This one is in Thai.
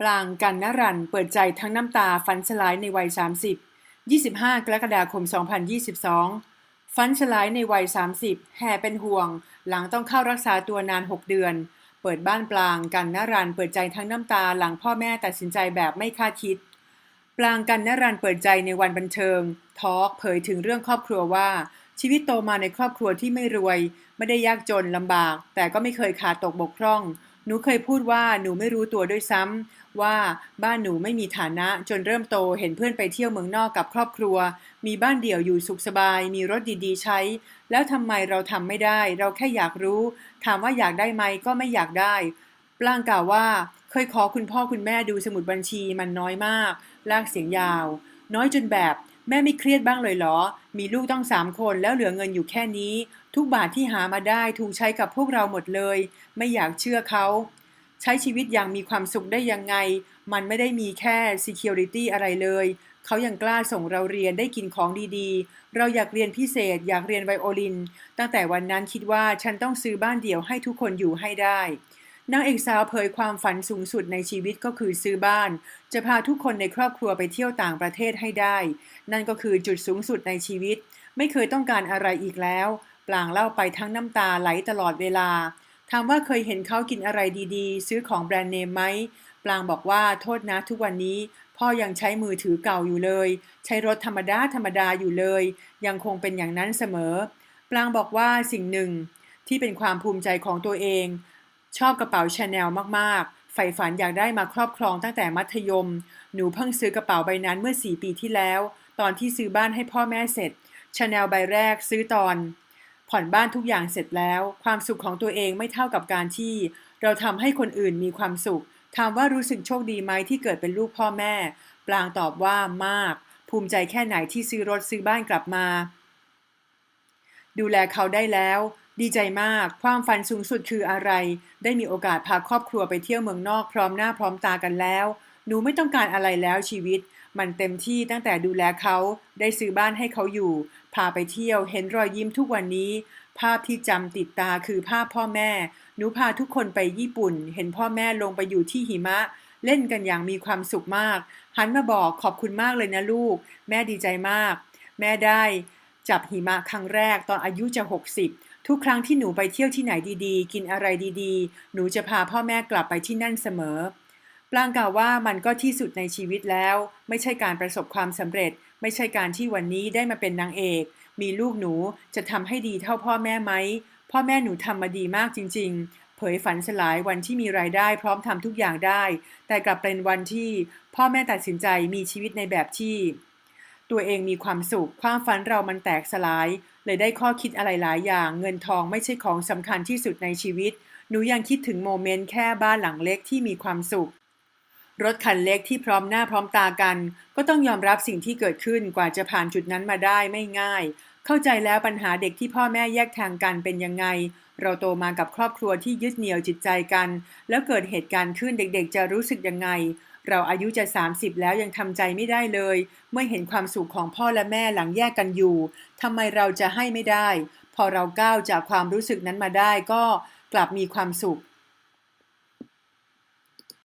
ปราง กันนรันเปิดใจทั้งน้ำตาฝันสลายในวัย 30 25 กรกฎาคม 2022 ฝันสลายในวัย 30 แห่เป็นห่วง หลังต้องเข้ารักษาตัวนาน 6 เดือน เปิดบ้านปลางกันนรันเปิดใจทั้งน้ำตาหลังพ่อแม่ตัดสินใจแบบไม่คาดคิดปลางกันนรันเปิดใจในวันบันเทิง ทอล์กเผยถึงเรื่องครอบครัวว่า ชีวิตโตมาในครอบครัวที่ไม่รวย ไม่ได้ยากจนลำบาก แต่ก็ไม่เคยขาดตกบกพร่อง หนูเคยพูดว่าหนูไม่รู้ตัวด้วยซ้ำว่าบ้านหนูไม่มีฐานะจนเริ่มโตเห็นเพื่อนไปเที่ยวเมืองนอกกับครอบครัว มีบ้านเดี่ยวอยู่สุขสบาย มีรถดีๆ ใช้ แล้วทำไมเราทำไม่ได้ เราแค่อยากรู้ ถามว่าอยากได้ไหมก็ไม่อยากได้ปล้างกล่าวว่า เคยขอคุณพ่อคุณแม่ดูสมุดบัญชีมันน้อยมาก ลากเสียงยาว น้อยจนแบบ แม่ไม่เครียดบ้างเลยเหรอ มีลูกต้องสามคนแล้วเหลือเงินอยู่แค่นี้ ทุกบาทที่หามาได้ถูกใช้กับพวกเราหมดเลย ไม่อยากเชื่อเขา ใช้ชีวิตอย่างมีความสุขได้ยังไง มันไม่ได้มีแค่ security อะไรเลย เขายังกล้าส่งเราเรียนได้กินของดีๆ เราอยากเรียนพิเศษ อยากเรียนไวโอลิน ตั้งแต่วันนั้นคิดว่าฉันต้องซื้อบ้านเดี่ยวให้ทุกคนอยู่ให้ได้ นางเอกสาวเผยความฝันสูงสุดในชีวิตก็คือซื้อบ้าน จะพาทุกคนในครอบครัวไปเที่ยวต่างประเทศให้ได้ นั่นก็คือจุดสูงสุดในชีวิต ไม่เคยต้องการอะไรอีกแล้ว ปลางเล่าไปทั้งน้ำตาไหลตลอดเวลา ถามว่าเคยเห็นเขากินอะไรดีๆ ซื้อของแบรนด์เนมไหม ปลางบอกว่าโทษนะทุกวันนี้ พ่อยังใช้มือถือเก่าอยู่เลย ใช้รถธรรมดาธรรมดาอยู่เลย ยังคงเป็นอย่างนั้นเสมอ ปลางบอกว่าสิ่งหนึ่งที่เป็นความภูมิใจของตัวเอง ชอบกระเป๋าชาแนลมากๆ ใฝ่ฝันอยากได้มาครอบครองตั้งแต่มัธยม หนูเพิ่งซื้อกระเป๋าใบนั้นเมื่อ 4 ปีที่แล้ว ตอนที่ซื้อบ้านให้พ่อแม่เสร็จชาแนลใบแรกซื้อตอน ผ่อนบ้านทุกอย่างเสร็จแล้ว ความสุขของตัวเองไม่เท่ากับการที่ เราทำให้คนอื่นมีความสุข ถามว่ารู้สึกโชคดีไหมที่เกิดเป็นลูกพ่อแม่ ปลางตอบว่ามาก ภูมิใจแค่ไหนที่ซื้อรถซื้อบ้านกลับมา ดูแลเขาได้แล้ว ดีใจมาก ความฝันสูงสุดคืออะไร ได้มีโอกาสพาครอบครัวไปเที่ยวเมืองนอกพร้อมหน้าพร้อมตากันแล้ว หนูไม่ต้องการอะไรแล้วชีวิต มันเต็มที่ตั้งแต่ดูแลเขา ได้ซื้อบ้านให้เขาอยู่ พาไปเที่ยว เห็นรอยยิ้มทุกวันนี้ ภาพที่จำติดตาคือภาพพ่อแม่ หนูพาทุกคนไปญี่ปุ่น เห็นพ่อแม่ลงไปอยู่ที่หิมะ เล่นกันอย่างมีความสุขมาก หันมาบอกขอบคุณมากเลยนะลูก แม่ดีใจมาก แม่ได้ จับหิมะครั้งแรกตอนอายุจะ 60 ทุกครั้งที่หนูไปเที่ยวที่ไหนดีๆ กินอะไรดีๆ หนูจะพาพ่อแม่กลับไปที่นั่นเสมอ ปลางกล่าวว่ามันก็ที่สุดในชีวิตแล้ว ไม่ใช่การประสบความสำเร็จ ไม่ใช่การที่วันนี้ได้มาเป็นนางเอก มีลูกหนูจะทำให้ดีเท่าพ่อแม่ไหม พ่อแม่หนูทำมาดีมากจริง ๆ เผยฝันสลายวันที่มีรายได้พร้อมทำทุกอย่างได้ แต่กลับเป็นวันที่ พ่อแม่ตัดสินใจมีชีวิตในแบบที่ ตัวเองมีความสุข ความฝันเรามันแตกสลาย เลยได้ข้อคิดอะไรหลายอย่าง เงินทองไม่ใช่ของสำคัญที่สุดในชีวิต หนูยังคิดถึงโมเมนต์แค่บ้านหลังเล็กที่มีความสุข รถคันเล็กที่พร้อมหน้าพร้อมตากัน ก็ต้องยอมรับสิ่งที่เกิดขึ้นกว่าจะผ่านจุดนั้นมาได้ไม่ง่าย เข้าใจแล้วปัญหาเด็กที่พ่อแม่แยกทางกันเป็นยังไง เราโตมากับครอบครัวที่ยึดเหนี่ยวจิตใจกัน แล้วเกิดเหตุการณ์ขึ้นเด็กๆ จะรู้สึกยังไง เราอายุจะ 30 แล้วยังทำใจไม่ได้เลย เมื่อเห็นความสุขของพ่อและแม่หลังแยกกันอยู่ทำไมเราจะให้ไม่ได้ พอเราก้าวจากความรู้สึกนั้นมาได้ก็กลับมีความสุข